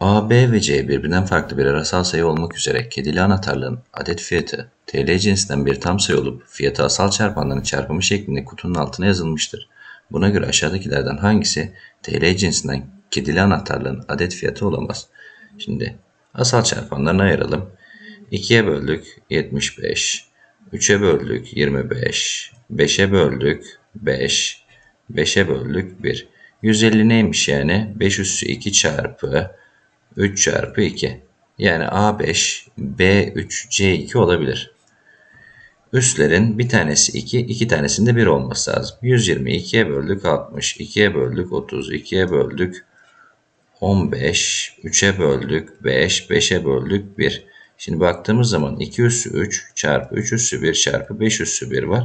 A, B ve C birbirinden farklı bir rasal sayı olmak üzere kedili anahtarlığın adet fiyatı TL cinsinden bir tam sayı olup fiyatı asal çarpanların çarpımı şeklinde kutunun altına yazılmıştır. Buna göre aşağıdakilerden hangisi TL cinsinden kedili anahtarlığın adet fiyatı olamaz? Şimdi asal çarpanlarını ayıralım. 2'ye böldük 75, 3'e böldük 25, 5'e böldük 5, 5'e böldük 1. 150 neymiş yani? 5 üssü 2 çarpı 3 çarpı 2. Yani A5, B3, C2 olabilir. Üslerin bir tanesi 2, iki tanesinde 1 olması lazım. 120 2'ye böldük 60, 2'ye böldük 30, 2'ye böldük 15, 3'e böldük 5, 5'e böldük 1. Şimdi baktığımız zaman 2 üssü 3 çarpı 3 üssü 1 çarpı 5 üssü 1 var.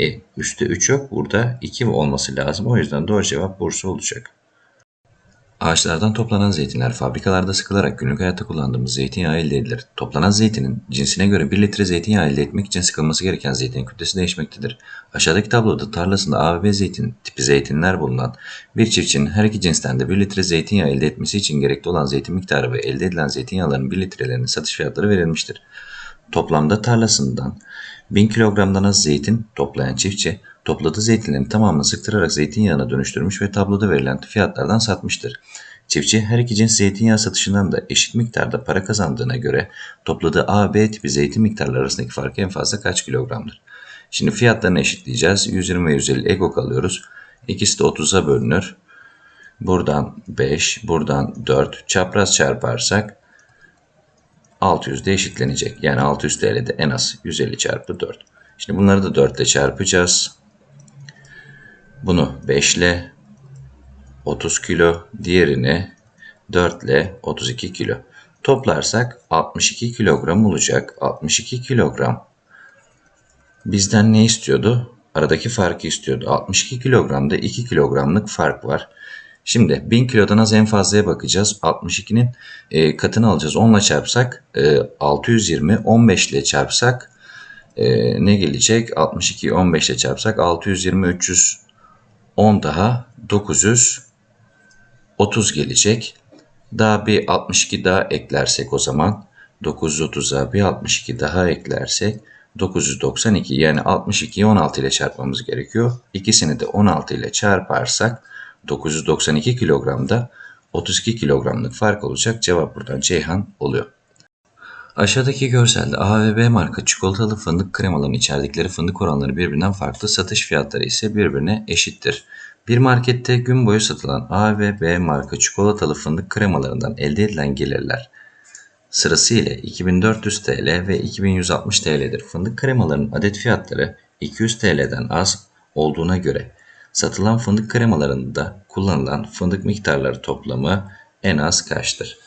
E üstte 3 yok burada 2 olması lazım. O yüzden doğru cevap Bursa olacak. Ağaçlardan toplanan zeytinler fabrikalarda sıkılarak günlük hayatta kullandığımız zeytinyağı elde edilir. Toplanan zeytinin cinsine göre 1 litre zeytinyağı elde etmek için sıkılması gereken zeytin kütlesi değişmektedir. Aşağıdaki tabloda tarlasında A ve B zeytin tipi zeytinler bulunan bir çiftçinin her iki cinsten de 1 litre zeytinyağı elde etmesi için gerekli olan zeytin miktarı ve elde edilen zeytinyağlarının 1 litrelerinin satış fiyatları verilmiştir. Toplamda tarlasından 1000 kilogramdan az zeytin toplayan çiftçi topladığı zeytinlerin tamamını sıktırarak zeytinyağına dönüştürmüş ve tabloda verilen fiyatlardan satmıştır. Çiftçi her iki cins zeytinyağı satışından da eşit miktarda para kazandığına göre topladığı A, B tipi zeytin miktarları arasındaki fark en fazla kaç kilogramdır? Şimdi fiyatlarını eşitleyeceğiz. 120 ve 150 ekok alıyoruz. İkisi de 30'a bölünür. Buradan 5, buradan 4 çapraz çarparsak 600 de eşitlenecek. Yani 600 TL'de en az 150 çarpı 4. Şimdi bunları da 4 ile çarpacağız. Bunu 5 ile 30 kilo, diğerini 4 ile 32 kilo. Toplarsak 62 kilogram olacak. 62 kilogram. Bizden ne istiyordu? Aradaki farkı istiyordu. 62 kilogramda 2 kilogramlık fark var. Şimdi 1000 kilodan az en fazlaya bakacağız. 62'nin e, katını alacağız. 10 ile çarpsak e, 620, 15 ile çarpsak e, ne gelecek? 62 15 ile çarpsak 620, 300 10 daha 930 gelecek. Daha bir 62 daha eklersek o zaman 930'a bir 62 daha eklersek 992 yani 62'yi 16 ile çarpmamız gerekiyor. İkisini de 16 ile çarparsak 992 kilogramda 32 kilogramlık fark olacak. Cevap buradan Ceyhan oluyor. Aşağıdaki görselde A ve B marka çikolatalı fındık kremalarının içerdikleri fındık oranları birbirinden farklı, satış fiyatları ise birbirine eşittir. Bir markette gün boyu satılan A ve B marka çikolatalı fındık kremalarından elde edilen gelirler sırasıyla 2400 TL ve 2160 TL'dir. Fındık kremalarının adet fiyatları 200 TL'den az olduğuna göre satılan fındık kremalarında kullanılan fındık miktarları toplamı en az kaçtır?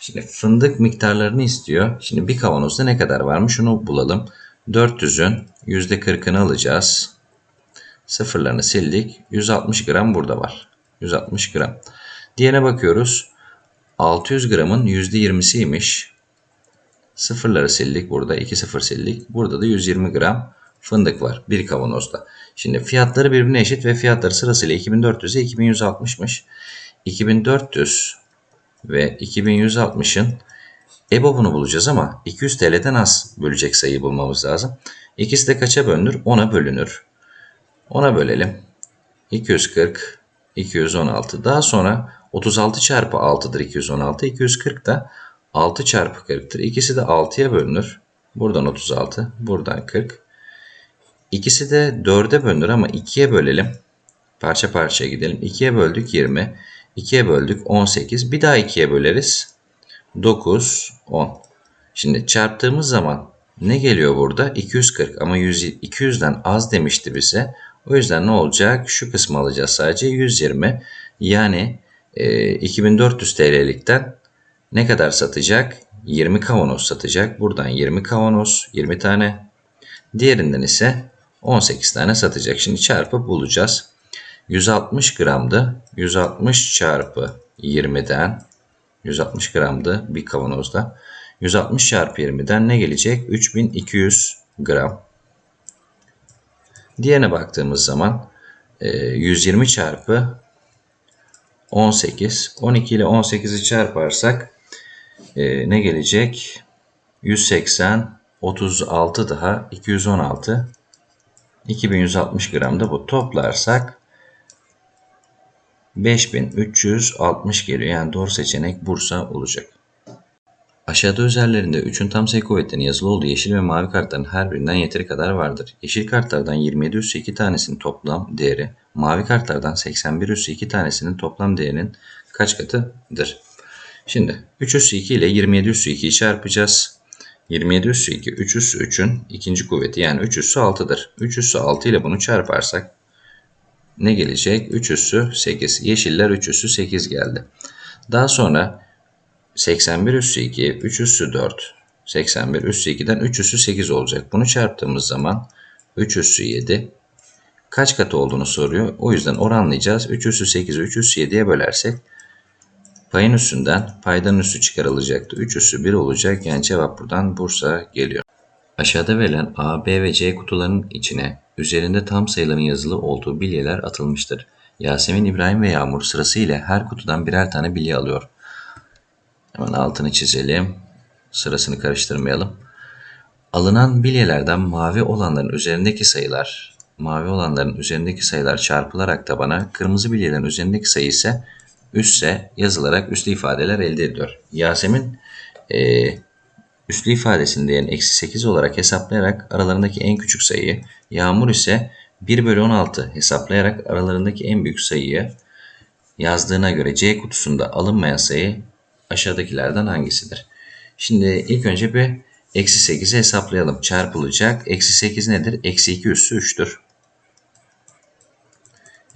Şimdi fındık miktarlarını istiyor. Şimdi bir kavanozda ne kadar varmış onu bulalım. 400'ün %40'ını alacağız. Sıfırlarını sildik. 160 gram burada var. 160 gram. Diğerine bakıyoruz. 600 gramın %20'siymiş. Sıfırları sildik burada. 2 sıfır sildik. Burada da 120 gram fındık var bir kavanozda. Şimdi fiyatları birbirine eşit ve fiyatları sırasıyla 2400'e 2160'mış. 2400 ve 2160'ın EBOB'unu bulacağız ama 200 TL'den az bölecek sayıyı bulmamız lazım. İkisi de kaça bölünür? 10'a bölünür. 10'a bölelim. 240, 216. Daha sonra 36 çarpı 6'dır 216. 240 da 6 çarpı 40'tır. İkisi de 6'ya bölünür. Buradan 36, buradan 40. İkisi de 4'e bölünür ama 2'ye bölelim. Parça parçaya gidelim. 2'ye böldük 20. 2'ye böldük 18. Bir daha 2'ye böleriz. 9, 10. Şimdi çarptığımız zaman ne geliyor burada? 240 ama 100, 200'den az demişti bize. O yüzden ne olacak? Şu kısmı alacağız sadece 120. Yani e, 2400 TL'likten ne kadar satacak? 20 kavanoz satacak. Buradan 20 kavanoz, 20 tane. Diğerinden ise 18 tane satacak. Şimdi çarpıp bulacağız. 160 gramdı. 160 çarpı 20'den 160 gramdı bir kavanozda. 160 çarpı 20'den ne gelecek? 3200 gram. Diğerine baktığımız zaman 120 çarpı 18. 12 ile 18'i çarparsak e, ne gelecek? 180, 36 daha 216, 2160 gram da bu. Toplarsak 5360 geliyor. Yani doğru seçenek Bursa olacak. Aşağıda üzerlerinde 3'ün tam sayı kuvvetlerinin yazılı olduğu yeşil ve mavi kartların her birinden yeteri kadar vardır. Yeşil kartlardan 27 üssü 2 tanesinin toplam değeri, mavi kartlardan 81 üssü 2 tanesinin toplam değerinin kaç katıdır? Şimdi 3 üssü 2 ile 27 üssü 2'yi çarpacağız. 27 üssü 2, 3 üssü 3'ün ikinci kuvveti yani 3 üssü 6'dır. 3 üssü 6 ile bunu çarparsak ne gelecek? 3 üssü 8. Yeşiller 3 üssü 8 geldi. Daha sonra 81 üssü 2, 3 üssü 4, 81 üssü 2'den 3 üssü 8 olacak. Bunu çarptığımız zaman 3 üssü 7 kaç katı olduğunu soruyor. O yüzden oranlayacağız. 3 üssü 8'i 3 üssü 7'ye bölersek payın üstünden paydan üssü çıkarılacaktı. 3 üssü 1 olacak. Yani cevap buradan Bursa geliyor. Aşağıda verilen A, B ve C kutularının içine üzerinde tam sayıların yazılı olduğu bilyeler atılmıştır. Yasemin, İbrahim ve Yağmur sırasıyla her kutudan birer tane bilye alıyor. Hemen altını çizelim. Sırasını karıştırmayalım. Alınan bilyelerden mavi olanların üzerindeki sayılar, mavi olanların üzerindeki sayılar çarpılarak tabana, kırmızı bilyelerin üzerindeki sayı ise üsse yazılarak üslü ifadeler elde ediyor. Yasemin e, üslü ifadesinin değerini eksi 8 olarak hesaplayarak aralarındaki en küçük sayıyı, Yağmur ise 1 bölü 16 hesaplayarak aralarındaki en büyük sayıyı yazdığına göre C kutusunda alınmayan sayı aşağıdakilerden hangisidir? Şimdi ilk önce bir eksi 8'i hesaplayalım. Çarpılacak. Eksi 8 nedir? Eksi 2 üssü 3'tür.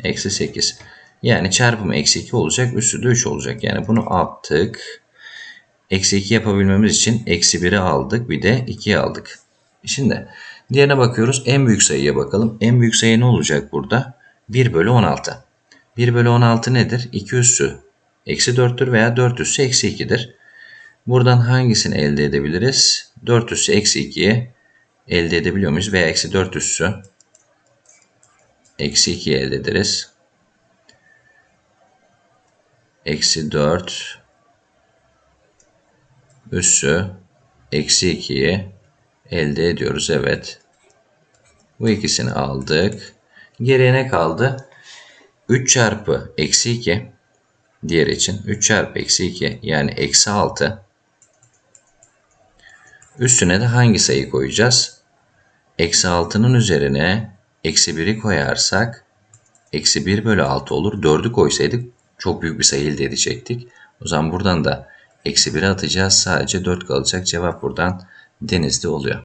Eksi 8. Yani çarpımı eksi 2 olacak. Üssü de 3 olacak. Yani bunu attık. Eksi 2 yapabilmemiz için eksi 1'i aldık. Bir de 2'yi aldık. Şimdi diğerine bakıyoruz. En büyük sayıya bakalım. En büyük sayı ne olacak burada? 1 bölü 16. 1 bölü 16 nedir? 2 üssü eksi 4'tür veya 4 üssü eksi 2'dir. Buradan hangisini elde edebiliriz? 4 üssü eksi 2'yi elde edebiliyor muyuz? Veya eksi 4 üssü eksi 2'yi elde ederiz. Eksi 4 üssü eksi 2'yi elde ediyoruz. Evet. Bu ikisini aldık. Geriye ne kaldı? 3 çarpı eksi 2 diğer için 3 çarpı eksi 2 yani eksi 6 üstüne de hangi sayı koyacağız? Eksi 6'nın üzerine eksi 1'i koyarsak eksi 1 bölü 6 olur. 4'ü koysaydık çok büyük bir sayı elde edecektik. O zaman buradan da eksi 1'i atacağız. Sadece 4 kalacak. Cevap buradan denizde oluyor.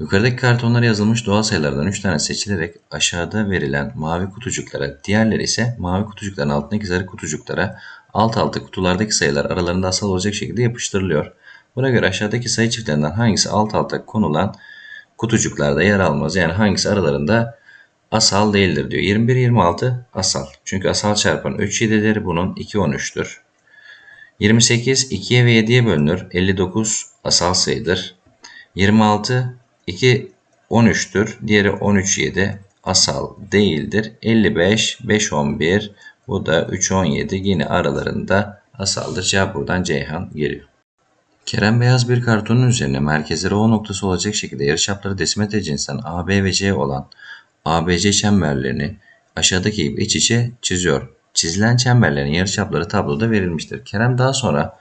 Yukarıdaki kartonlara yazılmış doğal sayılardan 3 tane seçilerek aşağıda verilen mavi kutucuklara, diğerleri ise mavi kutucukların altındaki sarı kutucuklara alt alta kutulardaki sayılar aralarında asal olacak şekilde yapıştırılıyor. Buna göre aşağıdaki sayı çiftlerinden hangisi alt alta konulan kutucuklarda yer almaz? Yani hangisi aralarında asal değildir diyor. 21 26 asal. Çünkü asal çarpan 3 7'dir. Bunun 2 13'tür. 28 2'ye ve 7'ye bölünür. 59 asal sayıdır. 26 2 13'tür. Diğeri 13 7 asal değildir. 55 5 11 bu da 3 17 yine aralarında asaldır. Cevap buradan Ceyhan geliyor. Kerem beyaz bir kartonun üzerine merkezleri O noktası olacak şekilde yarıçapları desimetre cinsinden A, B ve C olan ABC çemberlerini aşağıdaki gibi iç içe çiziyor. Çizilen çemberlerin yarıçapları tabloda verilmiştir. Kerem daha sonra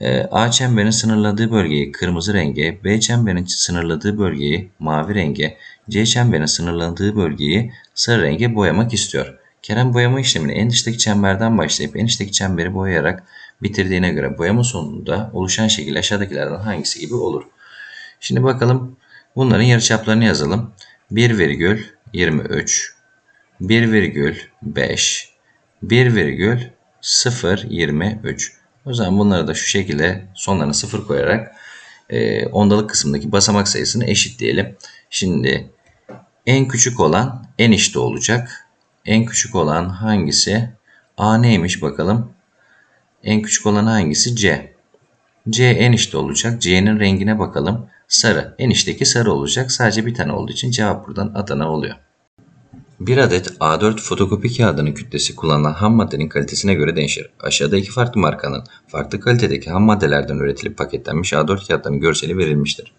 e, A çemberin sınırladığı bölgeyi kırmızı renge, B çemberin sınırladığı bölgeyi mavi renge, C çemberin sınırladığı bölgeyi sarı renge boyamak istiyor. Kerem boyama işlemini en dıştaki çemberden başlayıp en içteki çemberi boyayarak bitirdiğine göre boyama sonunda oluşan şekil aşağıdakilerden hangisi gibi olur? Şimdi bakalım bunların yarıçaplarını yazalım. 1,23 1,5 1,023 O zaman bunları da şu şekilde sonlarına sıfır koyarak e, ondalık kısmındaki basamak sayısını eşitleyelim. Şimdi en küçük olan en içte olacak. En küçük olan hangisi? A neymiş bakalım. En küçük olan hangisi? C. C en içte olacak. C'nin rengine bakalım. Sarı. En içteki sarı olacak. Sadece bir tane olduğu için cevap buradan Adana oluyor. Bir adet A4 fotokopi kağıdının kütlesi kullanılan ham maddenin kalitesine göre değişir. Aşağıda iki farklı markanın farklı kalitedeki ham maddelerden üretilip paketlenmiş A4 kağıtlarının görseli verilmiştir.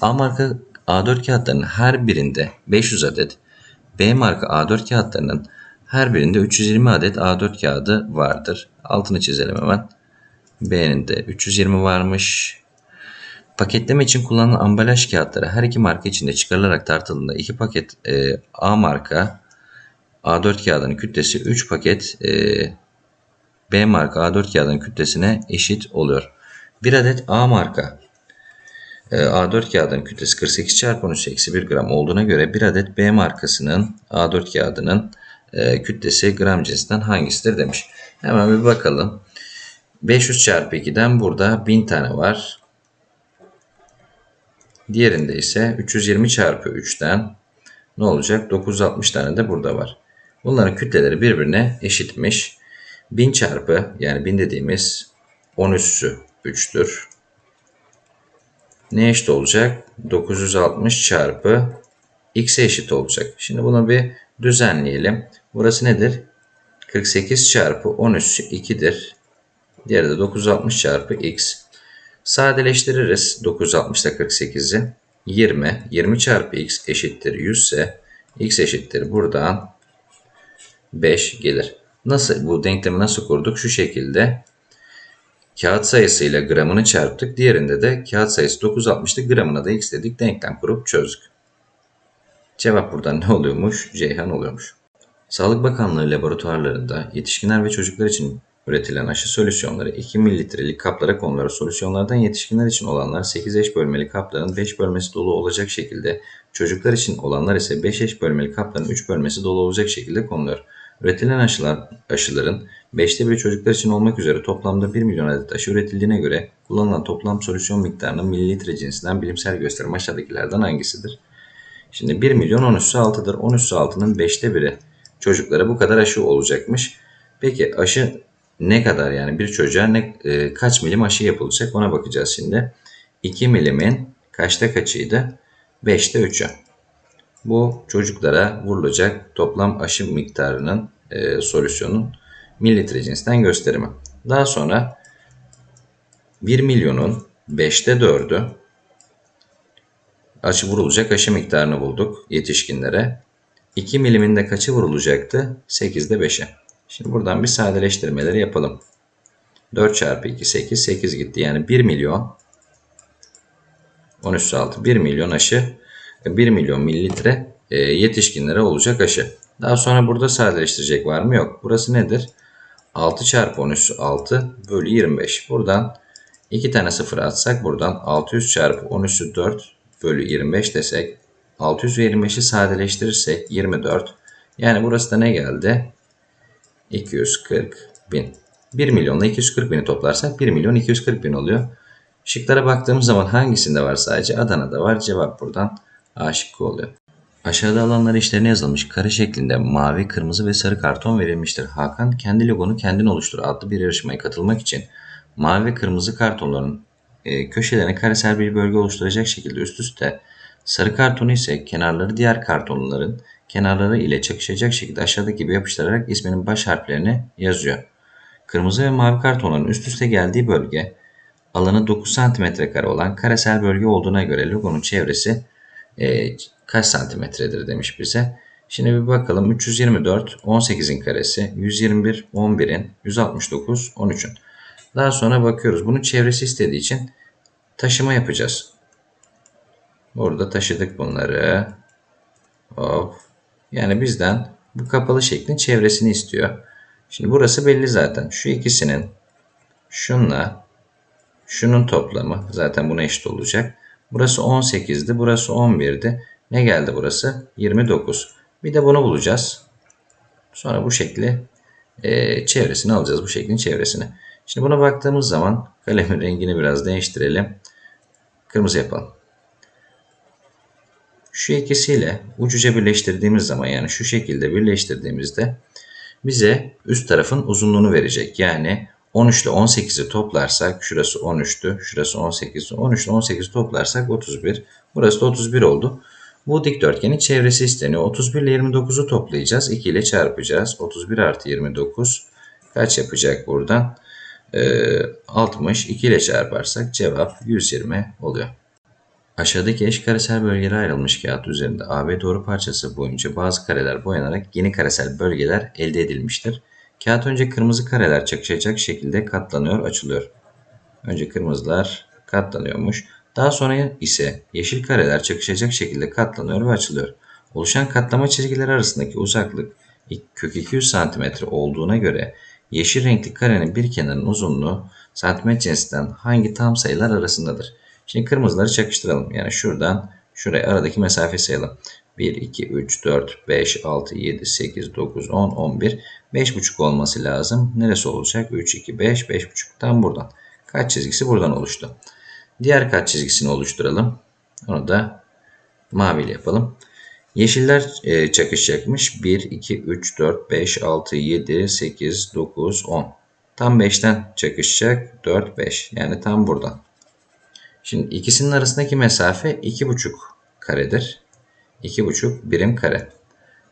A marka A4 kağıtlarının her birinde 500 adet, B marka A4 kağıtlarının her birinde 320 adet A4 kağıdı vardır. Altını çizelim hemen. B'nin de 320 varmış. Paketleme için kullanılan ambalaj kağıtları her iki marka içinde çıkarılarak tartıldığında iki paket e, A marka A4 kağıdının kütlesi 3 paket e, B marka A4 kağıdının kütlesine eşit oluyor. Bir adet A marka e, A4 kağıdının kütlesi 48 çarpı 13 eksi 1 gram olduğuna göre bir adet B markasının A4 kağıdının e, kütlesi gram cinsinden hangisidir demiş. Hemen bir bakalım. 500 çarpı 2'den burada 1000 tane var. Diğerinde ise 320 çarpı 3'ten ne olacak? 960 tane de burada var. Bunların kütleleri birbirine eşitmiş. 1000 çarpı yani 1000 dediğimiz 10 üssü 3'tür. Ne eşit olacak? 960 çarpı x'e eşit olacak. Şimdi bunu bir düzenleyelim. Burası nedir? 48 çarpı 10 üssü 2'dir. Diğeri de 960 çarpı x. Sadeleştiririz 960 ile 48'i. 20. 20 çarpı x eşittir 100 ise x eşittir buradan 5 gelir. Nasıl bu denklemi nasıl kurduk? Şu şekilde kağıt sayısıyla gramını çarptık. Diğerinde de kağıt sayısı 960'tı. Gramına da x dedik. Denklem kurup çözdük. Cevap buradan ne oluyormuş? Ceyhan oluyormuş. Sağlık Bakanlığı laboratuvarlarında yetişkinler ve çocuklar için üretilen aşı solüsyonları 2 mililitrelik kaplara konulur. Solüsyonlardan yetişkinler için olanlar 8 eş bölmeli kapların 5 bölmesi dolu olacak şekilde, çocuklar için olanlar ise 5 eş bölmeli kapların 3 bölmesi dolu olacak şekilde konuluyor. Üretilen aşılar, aşıların 5'te biri çocuklar için olmak üzere toplamda 1 milyon adet aşı üretildiğine göre kullanılan toplam solüsyon miktarının mililitre cinsinden bilimsel gösterim aşağıdakilerden hangisidir? Şimdi 1 milyon 10 üssü 6'dır. 10 üssü 6'nın 5'te biri çocuklara bu kadar aşı olacakmış. Peki aşı ne kadar yani bir çocuğa ne, e, kaç milim aşı yapılacak ona bakacağız şimdi. 2 milimin kaçta kaçıydı? 5'te 3'ü. Bu çocuklara vurulacak toplam aşı miktarının e, solüsyonun mililitre cinsinden gösterimi. Daha sonra 1 milyonun 5'te 4'ü aşı vurulacak aşı miktarını bulduk yetişkinlere. 2 miliminde kaçı vurulacaktı? 8'de 5'e. Şimdi buradan bir sadeleştirmeleri yapalım. 4 çarpı 2 8. 8 gitti. Yani 1 milyon 10 üstü 6. 1 milyon aşı 1 milyon mililitre e, yetişkinlere olacak aşı. Daha sonra burada sadeleştirecek var mı? Yok. Burası nedir? 6 çarpı 10 üstü 6 bölü 25. Buradan 2 tane sıfır atsak buradan 600 çarpı 10 üstü 4 bölü 25 desek 625'i sadeleştirirsek 24. Yani burası da ne geldi? 240 bin. 1 milyonla 240 bini toplarsak 1 milyon 240 bin oluyor. Şıklara baktığımız zaman hangisinde var sadece? Adana'da var. Cevap buradan A şıkkı oluyor. Aşağıda alanlar işlerine yazılmış kare şeklinde mavi, kırmızı ve sarı karton verilmiştir. Hakan kendi logonu kendin oluştur adlı bir yarışmaya katılmak için mavi ve kırmızı kartonların e, köşelerine karesel bir bölge oluşturacak şekilde üst üste, sarı kartonu ise kenarları diğer kartonların kenarları ile çakışacak şekilde aşağıdaki gibi yapıştırarak isminin baş harflerini yazıyor. Kırmızı ve mavi kartonların üst üste geldiği bölge alanı 9 cm kare olan karesel bölge olduğuna göre logonun çevresi e, kaç santimetredir demiş bize. Şimdi bir bakalım 324 18'in karesi 121 11'in 169 13'ün. Daha sonra bakıyoruz. Bunun çevresi istediği için taşıma yapacağız. Burada taşıdık bunları. Hop. Yani bizden bu kapalı şeklin çevresini istiyor. Şimdi burası belli zaten. Şu ikisinin şunla şunun toplamı zaten buna eşit olacak. Burası 18'di. Burası 11'di. Ne geldi burası? 29. Bir de bunu bulacağız. Sonra bu şekli e, çevresini alacağız. Bu şeklin çevresini. Şimdi buna baktığımız zaman kalemin rengini biraz değiştirelim. Kırmızı yapalım. Şu ikisiyle ucuca birleştirdiğimiz zaman yani şu şekilde birleştirdiğimizde bize üst tarafın uzunluğunu verecek. Yani 13 ile 18'i toplarsak şurası 13'tü, şurası 18'di. 13 ile 18'i toplarsak 31. Burası da 31 oldu. Bu dikdörtgenin çevresi isteniyor. 31 ile 29'u toplayacağız. 2 ile çarpacağız. 31 artı 29 kaç yapacak buradan? Ee, 60. 2 ile çarparsak cevap 120 oluyor. Aşağıdaki eş karesel bölgelere ayrılmış kağıt üzerinde AB doğru parçası boyunca bazı kareler boyanarak yeni karesel bölgeler elde edilmiştir. Kağıt önce kırmızı kareler çakışacak şekilde katlanıyor, açılıyor. Önce kırmızılar katlanıyormuş. Daha sonra ise yeşil kareler çakışacak şekilde katlanıyor ve açılıyor. Oluşan katlama çizgileri arasındaki uzaklık kök 200 cm olduğuna göre yeşil renkli karenin bir kenarının uzunluğu santimetre cinsinden hangi tam sayılar arasındadır? Şimdi kırmızıları çakıştıralım. Yani şuradan şuraya aradaki mesafe sayalım. 1, 2, 3, 4, 5, 6, 7, 8, 9, 10, 11. 5,5 olması lazım. Neresi olacak? 3, 2, 5, 5,5. Tam buradan. Kaç çizgisi buradan oluştu. Diğer kaç çizgisini oluşturalım. Onu da maviyle yapalım. Yeşiller e, çakışacakmış. 1, 2, 3, 4, 5, 6, 7, 8, 9, 10. Tam 5'ten çakışacak. 4, 5. Yani tam buradan. Şimdi ikisinin arasındaki mesafe 2,5 karedir. 2,5 birim kare.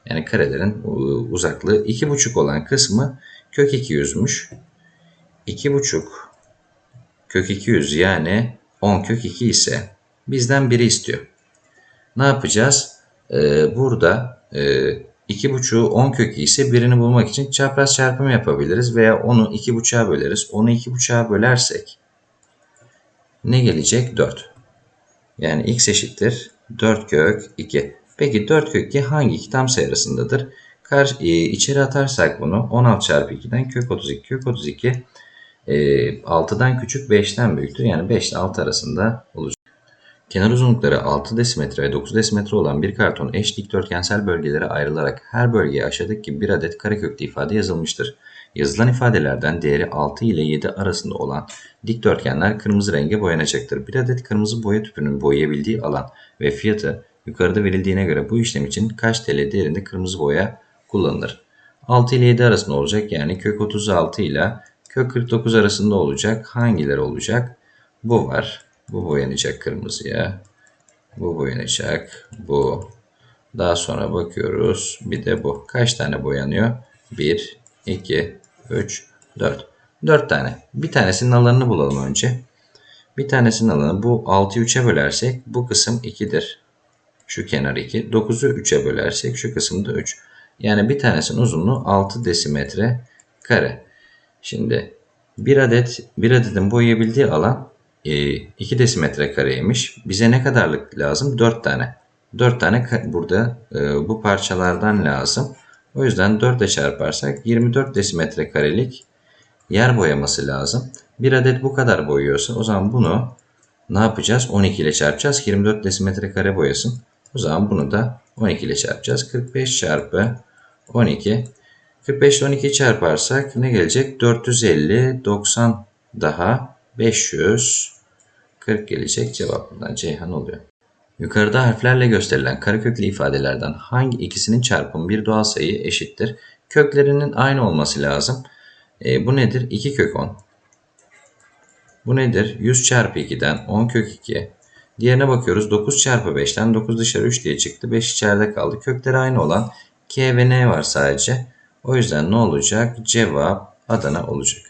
Yani karelerin uzaklığı 2,5 olan kısmı kök 200'müş. 2,5 kök 200 yani 10 kök 2 ise bizden biri istiyor. Ne yapacağız? Ee, burada e, 2,5'u 10 kök 2 ise birini bulmak için çapraz çarpımı yapabiliriz veya onu 2,5'a böleriz. Onu 2,5'a bölersek ne gelecek? 4. Yani x eşittir 4 kök 2. Peki 4 kök 2 hangi iki tam sayı arasındadır? Kar, e, içeri atarsak bunu 16 çarpı 2'den kök 32. Kök 32 e, 6'dan küçük 5'ten büyüktür. Yani 5 ile 6 arasında olacak. Kenar uzunlukları 6 desimetre ve 9 desimetre olan bir karton eş dikdörtgensel bölgelere ayrılarak her bölgeye aşağıdaki gibi bir adet kareköklü ifade yazılmıştır. Yazılan ifadelerden değeri 6 ile 7 arasında olan dikdörtgenler kırmızı renge boyanacaktır. Bir adet kırmızı boya tüpünün boyayabildiği alan ve fiyatı yukarıda verildiğine göre bu işlem için kaç TL değerinde kırmızı boya kullanılır? 6 ile 7 arasında olacak yani kök 36 ile kök 49 arasında olacak. Hangileri olacak? Bu var. Bu boyanacak kırmızıya. Bu boyanacak. Bu. Daha sonra bakıyoruz. Bir de bu. Kaç tane boyanıyor? 1, 2, 3, 4. 4 tane. Bir tanesinin alanını bulalım önce. Bir tanesinin alanı bu 6'yı 3'e bölersek bu kısım 2'dir. Şu kenar 2. 9'u 3'e bölersek şu kısım da 3. Yani bir tanesinin uzunluğu 6 desimetre kare. Şimdi bir adet bir adetin boyayabildiği alan 2 e, desimetre kareymiş. Bize ne kadarlık lazım? 4 tane. 4 tane burada e, bu parçalardan lazım. O yüzden 4 ile çarparsak 24 desimetre karelik yer boyaması lazım. Bir adet bu kadar boyuyorsa o zaman bunu ne yapacağız? 12 ile çarpacağız. 24 desimetre kare boyasın. O zaman bunu da 12 ile çarpacağız. 45 çarpı 12. 45 ile 12 çarparsak ne gelecek? 450, 90 daha 500, 40 gelecek. Cevap buradan Ceyhan oluyor. Yukarıda harflerle gösterilen kareköklü ifadelerden hangi ikisinin çarpımı bir doğal sayı eşittir? Köklerinin aynı olması lazım. E, bu nedir? 2 kök 10. Bu nedir? 100 çarpı 2'den 10 kök 2. Diğerine bakıyoruz. 9 çarpı 5'ten 9 dışarı 3 diye çıktı. 5 içeride kaldı. Kökleri aynı olan K ve N var sadece. O yüzden ne olacak? Cevap Adana olacak.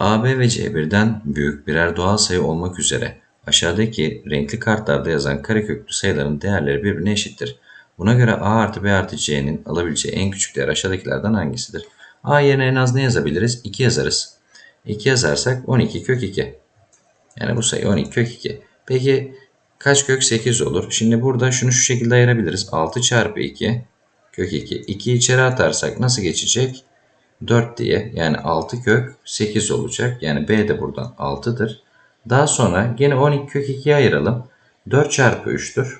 AB ve C1'den büyük birer doğal sayı olmak üzere aşağıdaki renkli kartlarda yazan kareköklü sayıların değerleri birbirine eşittir. Buna göre A artı B artı C'nin alabileceği en küçük değer aşağıdakilerden hangisidir? A yerine en az ne yazabiliriz? 2 yazarız. 2 yazarsak 12 kök 2. Yani bu sayı 12 kök 2. Peki kaç kök 8 olur? Şimdi burada şunu şu şekilde ayırabiliriz. 6 çarpı 2 kök 2. 2 içeri atarsak nasıl geçecek? 4 diye yani 6 kök 8 olacak. Yani B de buradan 6'dır. Daha sonra yine 12 kök 2'ye ayıralım. 4 çarpı 3'tür.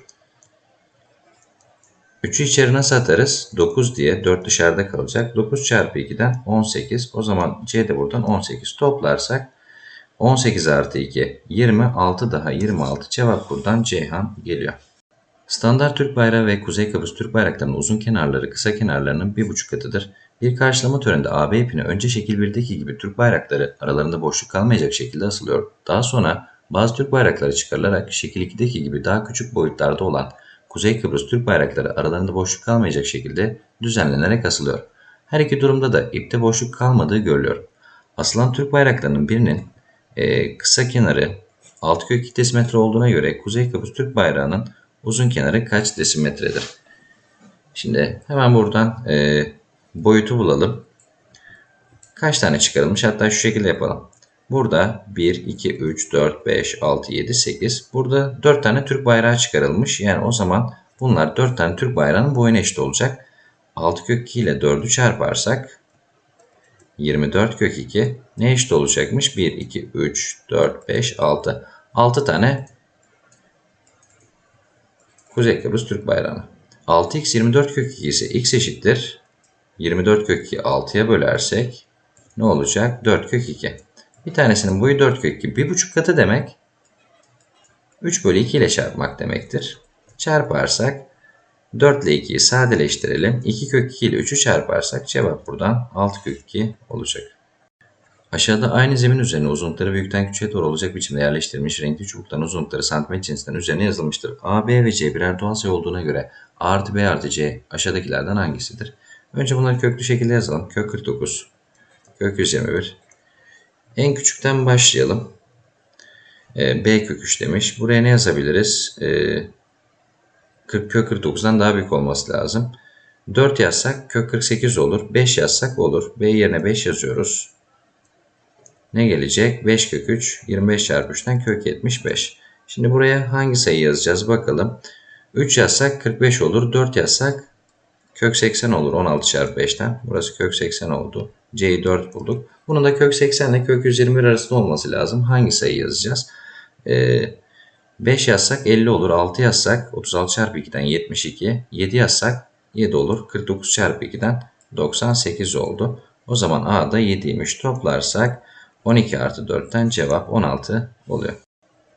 3'ü içeri nasıl atarız? 9 diye 4 dışarıda kalacak. 9 çarpı 2'den 18. O zaman C de buradan 18 toplarsak 18 artı 2 26 daha 26 cevap buradan Ceyhan geliyor. Standart Türk bayrağı ve Kuzey Kıbrıs Türk bayraklarının uzun kenarları kısa kenarlarının 1,5 katıdır. Bir karşılama töreninde AB ipine önce şekil 1'deki gibi Türk bayrakları aralarında boşluk kalmayacak şekilde asılıyor. Daha sonra bazı Türk bayrakları çıkarılarak şekil 2'deki gibi daha küçük boyutlarda olan Kuzey Kıbrıs Türk bayrakları aralarında boşluk kalmayacak şekilde düzenlenerek asılıyor. Her iki durumda da ipte boşluk kalmadığı görülüyor. Asılan Türk bayraklarının birinin e, kısa kenarı 6 kök 2 desimetre olduğuna göre Kuzey Kıbrıs Türk bayrağının uzun kenarı kaç desimetredir? Şimdi hemen buradan e, boyutu bulalım. Kaç tane çıkarılmış? Hatta şu şekilde yapalım. Burada 1, 2, 3, 4, 5, 6, 7, 8. Burada 4 tane Türk bayrağı çıkarılmış. Yani o zaman bunlar 4 tane Türk bayrağının boyuna eşit olacak. 6 kök 2 ile 4'ü çarparsak 24 kök 2 ne eşit olacakmış? 1, 2, 3, 4, 5, 6. 6 tane Kuzey Kıbrıs Türk bayrağına. 6x 24 kök 2 ise x eşittir. 24 kök 2 6'ya bölersek ne olacak? 4 kök 2. Bir tanesinin boyu 4 kök 2. 1,5 katı demek 3 bölü 2 ile çarpmak demektir. Çarparsak 4 ile 2'yi sadeleştirelim. 2 kök 2 ile 3'ü çarparsak cevap buradan 6 kök 2 olacak. Aşağıda aynı zemin üzerine uzunlukları büyükten küçüğe doğru olacak biçimde yerleştirilmiş renkli çubukların uzunlukları santimetre cinsinden üzerine yazılmıştır. A, B ve C birer doğal sayı olduğuna göre A artı B artı C aşağıdakilerden hangisidir? Önce bunları köklü şekilde yazalım. Kök 49, kök 121. En küçükten başlayalım. Ee, B kök 3 demiş. Buraya ne yazabiliriz? Ee, 40 kök 49'dan daha büyük olması lazım. 4 yazsak kök 48 olur. 5 yazsak olur. B yerine 5 yazıyoruz. Ne gelecek? 5 kök 3. 25 çarpı 3'ten kök 75. Şimdi buraya hangi sayı yazacağız bakalım. 3 yazsak 45 olur. 4 yazsak kök 80 olur 16 çarpı 5'ten. Burası kök 80 oldu. C'yi 4 bulduk. Bunun da kök 80 ile kök 121 arasında olması lazım. Hangi sayı yazacağız? Ee, 5 yazsak 50 olur. 6 yazsak 36 çarpı 2'den 72. 7 yazsak 7 olur. 49 çarpı 2'den 98 oldu. O zaman A da 7'ymiş. Toplarsak 12 artı 4'ten cevap 16 oluyor.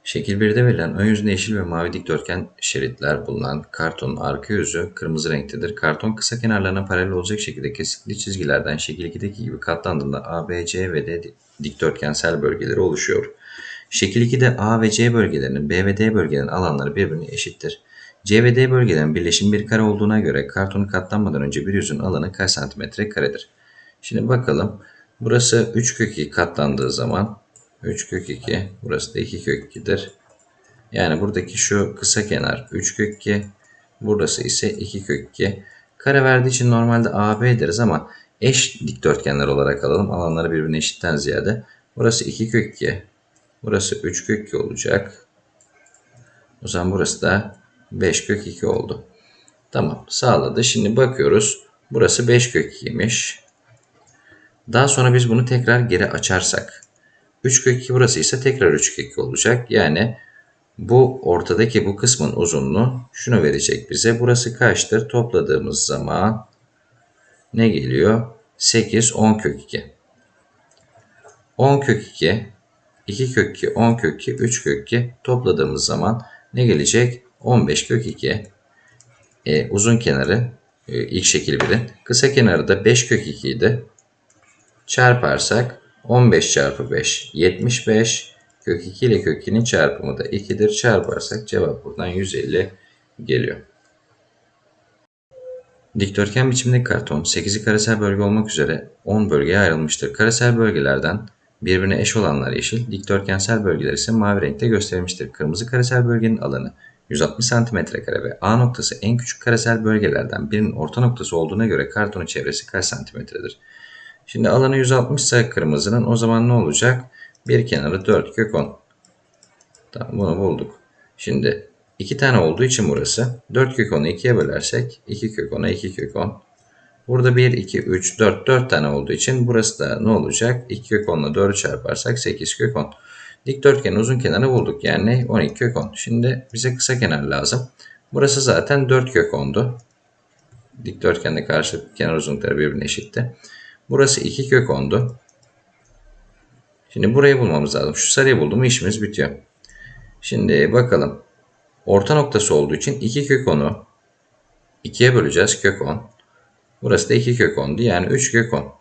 Şekil 1'de verilen ön yüzünde yeşil ve mavi dikdörtgen şeritler bulunan kartonun arka yüzü kırmızı renktedir. Karton kısa kenarlarına paralel olacak şekilde kesikli çizgilerden şekil 2'deki gibi katlandığında A, B, C ve D dikdörtgensel bölgeleri oluşuyor. Şekil 2'de A ve C bölgelerinin B ve D bölgelerinin alanları birbirine eşittir. C ve D bölgelerinin birleşim bir kare olduğuna göre kartonun katlanmadan önce bir yüzün alanı kaç santimetre karedir? Şimdi bakalım. Burası 3 kök 2 katlandığı zaman 3 kök 2. Burası da 2 kök 2'dir. Yani buradaki şu kısa kenar 3 kök 2. Burası ise 2 kök 2. Kare verdiği için normalde AB deriz ama eş dikdörtgenler olarak alalım. Alanları birbirine eşitten ziyade. Burası 2 kök 2. Burası 3 kök 2 olacak. O zaman burası da 5 kök 2 oldu. Tamam sağladı. Şimdi bakıyoruz. Burası 5 kök 2'ymiş. Daha sonra biz bunu tekrar geri açarsak 3 kök 2 burası ise tekrar 3 kök 2 olacak. Yani bu ortadaki bu kısmın uzunluğu şunu verecek bize. Burası kaçtır? Topladığımız zaman ne geliyor? 8, 10 kök 2. 10 kök 2, 2 kök 2, 10 kök 2, 3 kök 2 topladığımız zaman ne gelecek? 15 kök 2. E, uzun kenarı e, ilk şekil birin. Kısa kenarı da 5 kök 2 idi. Çarparsak 15 çarpı 5 75 kök 2 ile kök 2'nin çarpımı da 2'dir. Çarparsak cevap buradan 150 geliyor. Dikdörtgen biçimindeki karton 8'i karesel bölge olmak üzere 10 bölgeye ayrılmıştır. Karesel bölgelerden birbirine eş olanlar yeşil, dikdörtgensel bölgeler ise mavi renkte gösterilmiştir. Kırmızı karesel bölgenin alanı 160 cm ve A noktası en küçük karesel bölgelerden birinin orta noktası olduğuna göre kartonun çevresi kaç santimetredir? Şimdi alanı 160 ise kırmızının o zaman ne olacak? Bir kenarı 4 kök 10. Tamam bunu bulduk. Şimdi 2 tane olduğu için burası 4 kök 10'u 2'ye bölersek 2 kök 10'a 2 kök 10. Burada 1, 2, 3, 4, 4 tane olduğu için burası da ne olacak? 2 kök 10 ile 4'ü çarparsak 8 kök 10. Dikdörtgenin uzun kenarı bulduk. Yani 12 kök 10. Şimdi bize kısa kenar lazım. Burası zaten 4 kök 10'du. Dikdörtgende karşı kenar uzunlukları birbirine eşitti. Burası 2 kök 10'du. Şimdi burayı bulmamız lazım. Şu sarıyı buldum işimiz bitiyor. Şimdi bakalım. Orta noktası olduğu için 2 kök 10'u 2'ye böleceğiz kök 10. Burası da 2 kök 10'du. Yani 3 kök 10.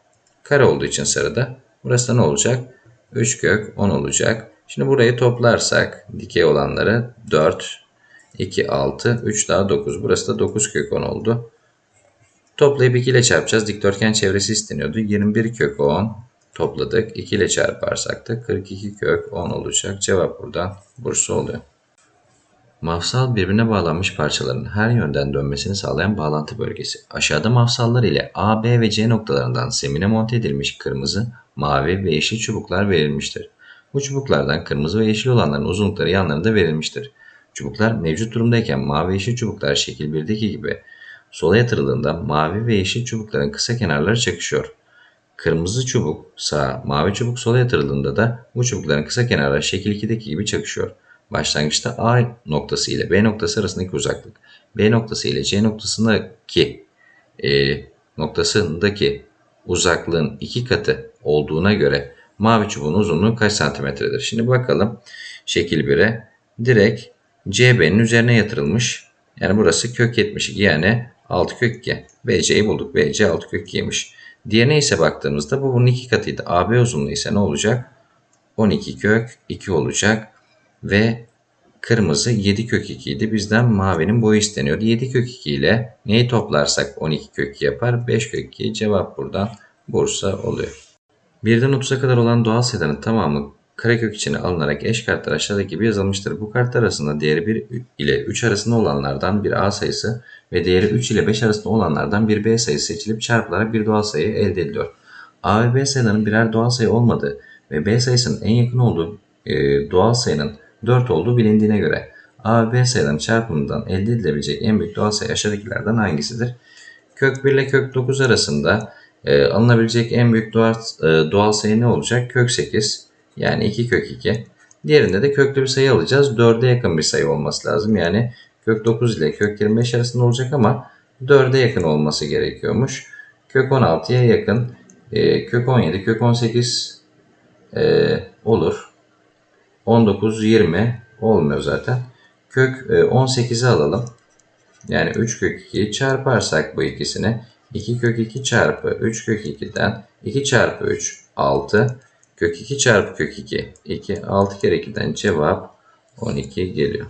Kare olduğu için sarıda. Burası da ne olacak? 3 kök 10 olacak. Şimdi burayı toplarsak dikey olanları 4. 2, 6, 3 daha 9. Burası da 9 kök 10 oldu. Toplayıp 2 ile çarpacağız. Dikdörtgen çevresi isteniyordu. 21 kök 10 topladık. 2 ile çarparsak da 42 kök 10 olacak. Cevap buradan Bursa oluyor. Mafsal birbirine bağlanmış parçaların her yönden dönmesini sağlayan bağlantı bölgesi. Aşağıda mafsallar ile A, B ve C noktalarından zemine monte edilmiş kırmızı, mavi ve yeşil çubuklar verilmiştir. Bu çubuklardan kırmızı ve yeşil olanların uzunlukları yanlarında verilmiştir. Çubuklar mevcut durumdayken mavi ve yeşil çubuklar şekil 1'deki gibi sola yatırıldığında mavi ve yeşil çubukların kısa kenarları çakışıyor. Kırmızı çubuk sağa, mavi çubuk sola yatırıldığında da bu çubukların kısa kenarları şekil 2'deki gibi çakışıyor. Başlangıçta A noktası ile B noktası arasındaki uzaklık, B noktası ile C noktasındaki e, noktasındaki uzaklığın iki katı olduğuna göre mavi çubuğun uzunluğu kaç santimetredir? Şimdi bakalım şekil 1'e. Direkt CB'nin üzerine yatırılmış. Yani burası kök 72 yani 6 kök 2. BC'yi bulduk. BC 6 kök 2'ymiş. Diğerine ise baktığımızda bu bunun iki katıydı. AB uzunluğu ise ne olacak? 12 kök 2 olacak. Ve kırmızı 7 kök 2 idi. Bizden mavinin boyu isteniyordu. 7 kök 2 ile neyi toplarsak 12 kök 2 yapar. 5 kök 2 cevap buradan Bursa oluyor. Birden 30'a kadar olan doğal sayıların tamamı karekök içine alınarak eş kartlar aşağıdaki gibi yazılmıştır. Bu kartlar arasında değeri 1 ile 3 arasında olanlardan bir A sayısı ve değeri 3 ile 5 arasında olanlardan bir B sayısı seçilip çarpılarak bir doğal sayı elde ediliyor. A ve B sayılarının birer doğal sayı olmadığı ve B sayısının en yakın olduğu e, doğal sayının 4 olduğu bilindiğine göre A ve B sayılarının çarpımından elde edilebilecek en büyük doğal sayı aşağıdakilerden hangisidir? Kök 1 ile kök 9 arasında e, alınabilecek en büyük doğal, e, doğal sayı ne olacak? Kök 8 yani 2 kök 2. Diğerinde de köklü bir sayı alacağız. 4'e yakın bir sayı olması lazım. Yani kök 9 ile kök 25 arasında olacak ama 4'e yakın olması gerekiyormuş. Kök 16'ya yakın. E, kök 17, kök 18 e, olur. 19, 20 olmuyor zaten. Kök e, 18'i alalım. Yani 3 kök 2'yi çarparsak bu ikisini 2 kök 2 çarpı 3 kök 2'den 2 çarpı 3 6 kök 2 çarpı kök 2 2 6 kere 2'den cevap 12 geliyor.